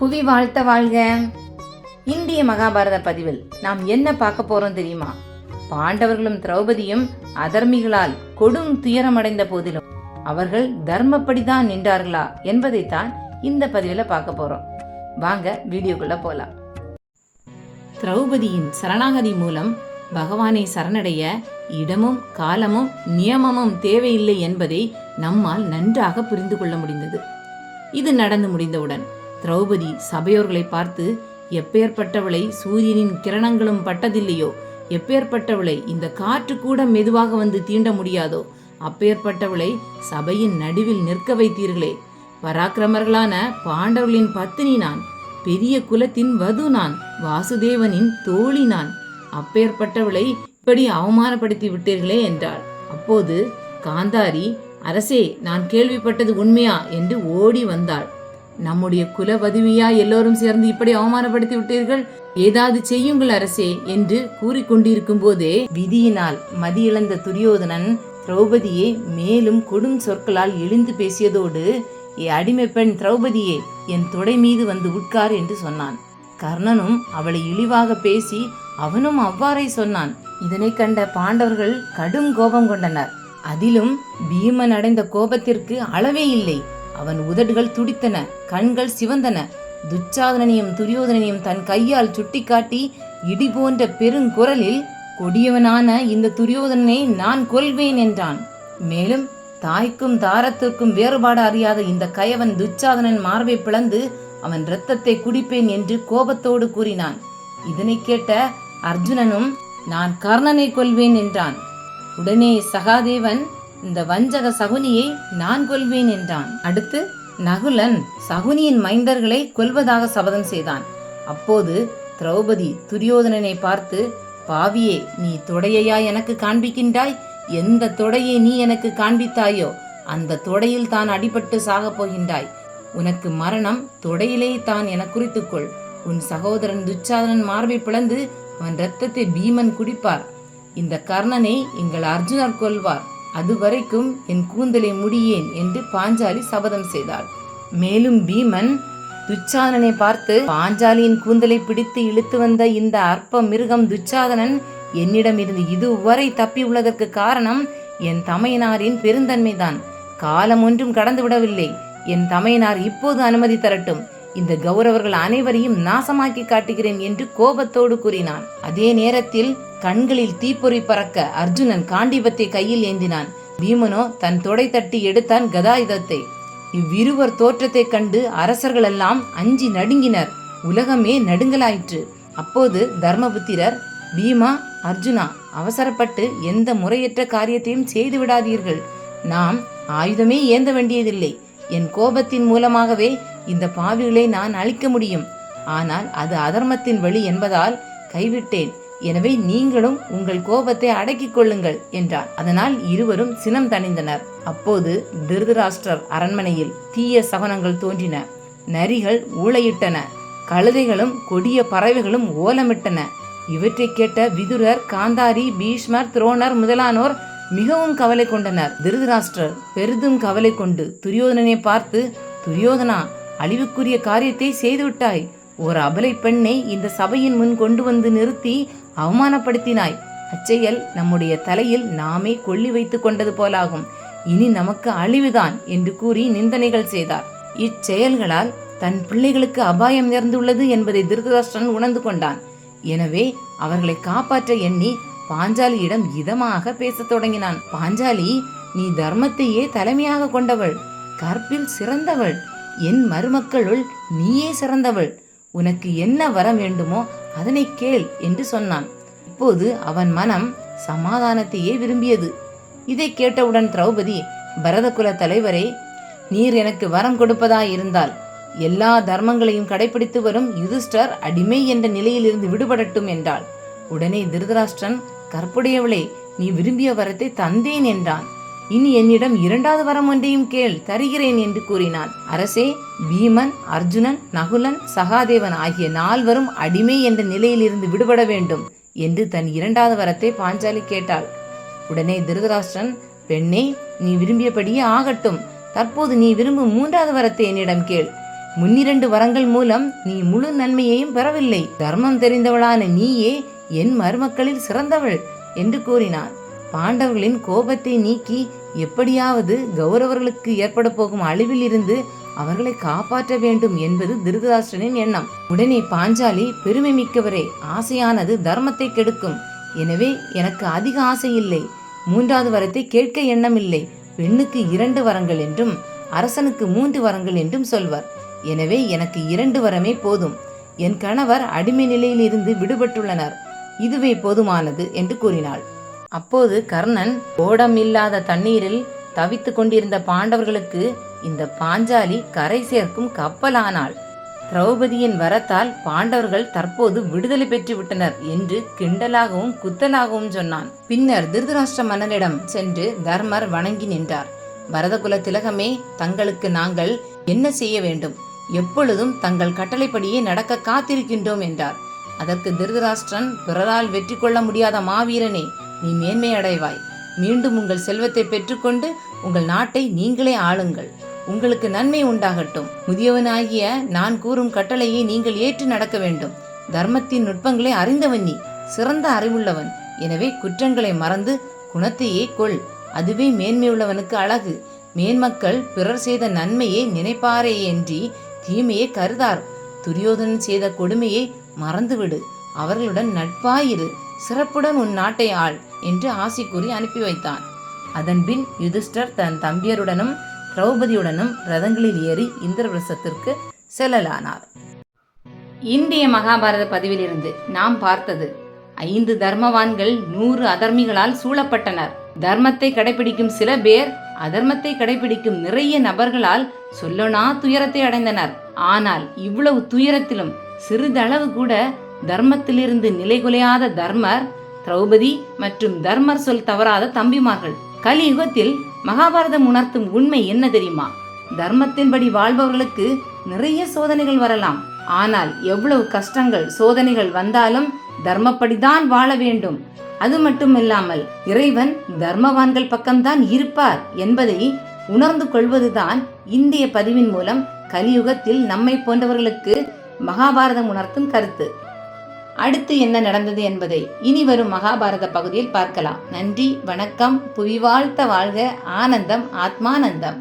புவி வாழ்த்த வாழ்க. இந்திய மகாபாரத பதிவில் நாம் என்ன பார்க்க போறோம் தெரியுமா? பாண்டவர்களும் திரௌபதியும் அதர்மிகளால் கொடும் துயரமடைந்த போதிலும் அவர்கள் தர்மப்படிதான் நின்றார்களா என்பதைத்தான் இந்த பதிவில் பார்க்க போறோம். வாங்க வீடியோக்குள்ள போலாம். திரௌபதியின் சரணாகதி மூலம் பகவானை சரணடைய இடமும் காலமும் நியமமும் தேவையில்லை என்பதை நம்மால் நன்றாக புரிந்து கொள்ள முடிந்தது. இது நடந்து முடிந்தவுடன் திரௌபதி சபையோர்களை பார்த்து எப்பேற்பட்டவளை சூரியனின் கிரணங்களும் பட்டதில்லையோ? எப்பேற்பட்டவளை இந்த காற்று கூட மெதுவாக வந்து தீண்ட முடியாதோ? அப்பேற்பட்டவளை சபையின் நடுவில் நிற்க வைத்தீர்களே. பராக்கிரமர்களான பாண்டவர்களின் பத்தினி நான் பெரிய குலத்தின் வது நான் வாசுதேவனின் தோழி நான். அப்பேற்பட்டவளை இப்படி அவமானப்படுத்தி விட்டீர்களே என்றாள். அப்போது காந்தாரி அரசே நான் கேள்விப்பட்டது உண்மையா? என்று ஓடி வந்தாள். நம்முடைய குலவதுவியா எல்லோரும் சேர்ந்து இப்படி அவமானப்படுத்தி விட்டீர்கள்? ஏதாவது செய்யுங்கள் அரசே என்று கூறிக்கொண்டிருக்கும் போதே விதியினால் மதியிழந்த துரியோதனன் திரௌபதியை மேலும் கொடும் சொற்களால் எழுந்து பேசியதோடு ஏ அடிமை பெண் திரௌபதியே என் தொடை மீது வந்து உட்கார் என்று சொன்னான். கர்ணனும் அவளை இழிவாக பேசி அவனும் அவ்வாறே சொன்னான். இதனை கண்ட பாண்டவர்கள் கடும் கோபம் கொண்டனர். அதிலும் பீமன் அடைந்த கோபத்திற்கு அளவே இல்லை. அவன் உதடுகள் துடித்தன கண்கள் சிவந்தன. துச்சாதனனையும் துரியோதனனையும் தன் கையால் சுட்டிக்காட்டி இடி போன்ற பெருங்குரலில் கொடியவனான இந்த துரியோதனனை நான் கொல்வேன் என்றான். மேலும் தாய்க்கும் தாரத்திற்கும் வேறுபாடு அறியாத இந்த கயவன் துச்சாதனன் மார்பை பிளந்து அவன் இரத்தத்தை குடிப்பேன் என்று கோபத்தோடு கூறினான். இதனை கேட்ட அர்ஜுனனும் நான் கர்ணனை கொல்வேன் என்றான். உடனே சகாதேவன் இந்த வஞ்சக சகுனியை நான் கொல்வேன் என்றான். அடுத்து நகுலன் சகுனியின் மைந்தர்களை கொல்வதாக சபதம் செய்தான். அப்போது திரௌபதி துரியோதனனை பார்த்து பாவியே நீ தொடையையா எனக்கு காண்பிக்கின்றாய்? எந்த தொடையை நீ எனக்கு காண்பித்தாயோ அந்த தொடையில் தான் அடிபட்டு சாகப் போகின்றாய். உனக்கு மரணம் தொடையிலே தான் என குறித்துக்கொள் உன் சகோதரன் துச்சாதனன் மார்பை பிளந்து அவன் இரத்தத்தை பீமன் குடிப்பார். இந்த கர்ணனை எங்கள் அர்ஜுனர் கொல்வார். அதுவரைக்கும் என் கூந்தலை முடியேன் என்று பாஞ்சாலி சபதம் செய்தாள். மேலும் பீமன் துச்சாதனனை பார்த்து பாஞ்சாலியின் கூந்தலை பிடித்து இழுத்து வந்த இந்த அற்ப மிருகம் துச்சாதனன் என்னிடம் இருந்து இதுவரை தப்பி உள்ளதற்கு காரணம் என் தமையனாரின் பெருந்தன்மைதான். காலம் ஒன்றும் கடந்து விடவில்லை என் தமையனார் இப்போது அனுமதி தரட்டும். இந்த கௌரவர்கள் அனைவரையும் நாசமாக்கி காட்டுகிறேன் என்று கோபத்தோடு கூறினான். அதே நேரத்தில் கண்களில் தீப்பொறி பறக்க அர்ஜுனன் காண்டிபத்தை கையில் ஏந்தினான். பீமனோ தன் தொடை தட்டி எடுத்தான் கதாயுதத்தை. இவ்விருவர் தோற்றத்தை கண்டு அரசர்களெல்லாம் அஞ்சி நடுங்கினர். உலகமே நடுங்கலாயிற்று. அப்போது தர்மபுத்திரர் பீமா அர்ஜுனா அவசரப்பட்டு எந்த முறையற்ற காரியத்தையும் செய்து விடாதீர்கள். நாம் ஆயுதமே ஏந்த வேண்டியதில்லை. என் கோபத்தின் மூலமாகவே இந்த பாவிகளை நான் அழிக்க முடியும். ஆனால் அது அதர்மத்தின் வழி என்பதால் கைவிட்டேன். எனவே நீங்களும் உங்கள் கோபத்தை அடக்கிக் கொள்ளுங்கள் என்றார். அதனால் இருவரும் சினம் தணிந்தனர். அப்போது திருதராஷ்டிரர் அரண்மனையில் தீய சகனங்கள் தோன்றின. நரிகள் ஊளையிட்டன. கழுதைகளும் கொடிய பறவைகளும் ஓலமிட்டன. இவற்றை கேட்ட விதுரர் காந்தாரி பீஷ்மர் துரோணர் முதலானோர் மிகவும் கவலை கொண்டனர். திருதராஷ்டிரர் பெரிதும் கவலை கொண்டு துரியோதனனை பார்த்து துரியோதனா அழிவுக்குரிய காரியத்தை செய்துவிட்டாய். ஒரு அபலை பெண்ணை இந்த சபையின் முன் கொண்டு வந்து நிறுத்தி அவமானப்படுத்தினாய். அச்செயல் நம்முடைய தலையில் நாமே கொள்ளி வைத்துக் கொண்டது போலாகும். இனி நமக்கு அழிவுதான் என்று கூறி நிந்தனைகள் செய்தார். இச்செயல்களால் தன் பிள்ளைகளுக்கு அபாயம் நேர்ந்துள்ளது என்பதை திருதராஷ்டிரன் உணர்ந்து கொண்டான். எனவே அவர்களை காப்பாற்ற எண்ணி பாஞ்சாலியிடம் இதமாக பேசத் தொடங்கினான். பாஞ்சாலி நீ தர்மத்தையே தலைமையாக கொண்டவள். கற்பில் சிறந்தவள். என் மருமக்களுள் நீயே சிறந்தவள். உனக்கு என்ன வரம் வேண்டுமோ அதனை கேள் என்று சொன்னான். இப்போது அவன் மனம் சமாதானத்தையே விரும்பியது. இதை கேட்டவுடன் திரௌபதி பரதகுல தலைவரே நீர் எனக்கு வரம் கொடுப்பதாயிருந்தால் எல்லா தர்மங்களையும் கடைபிடித்து வரும் யுதிஷ்டர் அடிமை என்ற நிலையிலிருந்து விடுபடட்டும் என்றாள். உடனே திருதராஷ்டிரன் கற்புடையவளே நீ விரும்பிய வரத்தை தந்தேன் என்றான். இனி என்னிடம் இரண்டாவது வரம் ஒன்றையும் கேள் தருகிறேன் என்று கூறினான். அரசே பீமன் அர்ஜுனன் நகுலன் சகாதேவன் ஆகிய நால்வரும் அடிமை என்ற நிலையிலிருந்து விடுபட வேண்டும் என்று தன் இரண்டாவது வரத்தை பாஞ்சாலி கேட்டாள். உடனே திருதராஷ்டிரன் பெண்ணே நீ விரும்பியபடியே ஆகட்டும். தற்போது நீ விரும்பும் மூன்றாவது வரத்தை என்னிடம் கேள். முன்னிரண்டு வரங்கள் மூலம் நீ முழு நன்மையையும் பெறவில்லை. தர்மம் தெரிந்தவளான நீயே என் மருமக்களில் சிறந்தவள் என்று கூறினான். பாண்டவர்களின் கோபத்தை நீக்கி எப்படியாவது கௌரவர்களுக்கு ஏற்பட போகும் அழிவில் இருந்து அவர்களை காப்பாற்ற வேண்டும் என்பது திருதராஷ்டிரனின் எண்ணம். உடனே பாஞ்சாலி பெருமை மிக்கவரே ஆசையானது தர்மத்தை கெடுக்கும். எனவே எனக்கு அதிக ஆசை இல்லை. மூன்றாவது வரத்தை கேட்க எண்ணமில்லை. பெண்ணுக்கு இரண்டு வரங்கள் என்றும் அரசனுக்கு மூன்று வரங்கள் என்றும் சொல்வர். எனவே எனக்கு இரண்டு வரமே போதும். என் கணவர் அடிமை நிலையில் இருந்து விடுபட்டுள்ளனர். இதுவே போதுமானது என்று கூறினாள். அப்போது கர்ணன் ஓடம் இல்லாத தண்ணீரில் தவித்துக் கொண்டிருந்த பாண்டவர்களுக்கு இந்த பாஞ்சாலி கரை சேர்க்கும் கப்பலானாள். திரௌபதியின் வரத்தால் பாண்டவர்கள் தற்போது விடுதலை பெற்று விட்டனர் என்று கிண்டலாகவும் குத்தலாகவும் சொன்னான். பின்னர் திருதராஷ்டிர மன்னனிடம் சென்று தர்மர் வணங்கி நின்றார். பரதகுல திலகமே தங்களுக்கு நாங்கள் என்ன செய்ய வேண்டும்? எப்பொழுதும் தங்கள் கட்டளைப்படியே நடக்க காத்திருக்கின்றோம் என்றார். அதற்கு திருதராஷ்டிரன் பிறரால் வெற்றி கொள்ள முடியாத மாவீரனே நீ மேன்மை அடைவாய். மீண்டும் உங்கள் செல்வத்தை பெற்றுக்கொண்டு உங்கள் நாட்டை நீங்களே ஆளுங்கள். உங்களுக்கு நன்மை உண்டாகட்டும். முதியவனாகிய நான் கூறும் கட்டளையை நீங்கள் ஏற்று நடக்க வேண்டும். தர்மத்தின் நுட்பங்களை அறிந்தவன் நீ சிறந்த அறிவுள்ளவன். எனவே குற்றங்களை மறந்து குணத்தையே கொள். அதுவே மேன்மையுள்ளவனுக்கு அழகு. மேன்மக்கள் பிறர் செய்த நன்மையை நினைப்பாரேயன்றி தீமையை கருதார். துரியோதனன் செய்த கொடுமையை மறந்துவிடு. அவர்களுடன் நட்பாயிரு. சிறப்புடன் உன் நாட்டை ஆள் என்று ஆசி கூறி அனுப்பி வைத்தான். அதன்பின் யுதிஷ்டர் தன் தம்பியருடனும் திரௌபதியுடனும் ரதங்களில் ஏறி இந்திரபிரசத்திற்கு செல்லலானார். இந்திய மகாபாரத பதிவிலிருந்து நாம் பார்த்தது ஐந்து தர்மவான்கள் நூறு அதர்மிகளால் சூழப்பட்டனர். தர்மத்தை கடைபிடிக்கும் சில பேர் அதர்மத்தை கடைபிடிக்கும் நிறைய நபர்களால் சொல்லனா துயரத்தை அடைந்தனர். ஆனால் இவ்வளவு துயரத்திலும் சிறிதளவு கூட தர்மத்திலிருந்து நிலைகுலையாத தர்மர் திரௌபதி மற்றும் தர்மர் சொல் தவறாத தம்பிமார்கள். கலியுகத்தில் மகாபாரதம் உணர்த்தும் உண்மை என்ன தெரியுமா? தர்மத்தின்படி வாழ்பவர்களுக்கு நிறைய சோதனைகள் வரலாம். ஆனால் எவ்வளவு கஷ்டங்கள் சோதனைகள் வந்தாலும் தர்மப்படிதான் வாழ வேண்டும். அது மட்டுமில்லாமல் இறைவன் தர்மவான்கள் பக்கம்தான் இருப்பார் என்பதை உணர்ந்து கொள்வதுதான் இந்திய பதிவின் மூலம் கலியுகத்தில் நம்மை போன்றவர்களுக்கு மகாபாரதம் உணர்த்தும் கருத்து. அடுத்து என்ன நடந்தது என்பதை இனி வரும் மகாபாரத பகுதியில் பார்க்கலாம். நன்றி வணக்கம் புவி வாழ்த்த வாழ்க ஆனந்தம் ஆத்மானந்தம்.